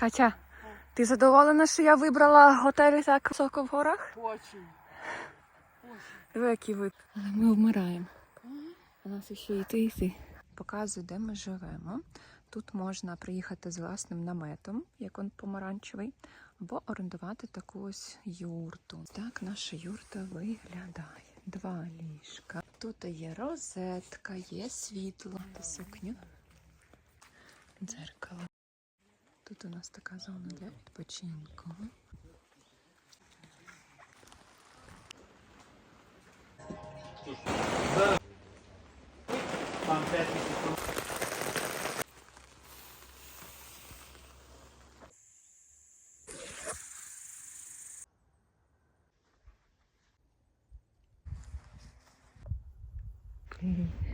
Катя, ти задоволена, що я вибрала готель так високо в горах? Очень. Диви, який вид. Але ми вмираємо. У нас ще йти йти. Показую, де ми живемо. Тут можна приїхати з власним наметом, як он помаранчевий, або орендувати таку ось юрту. Так наша юрта виглядає. Два ліжка. Тут є розетка, є світло сукню. Дзеркало. Тут у нас така зона для відпочинку. Mm-hmm.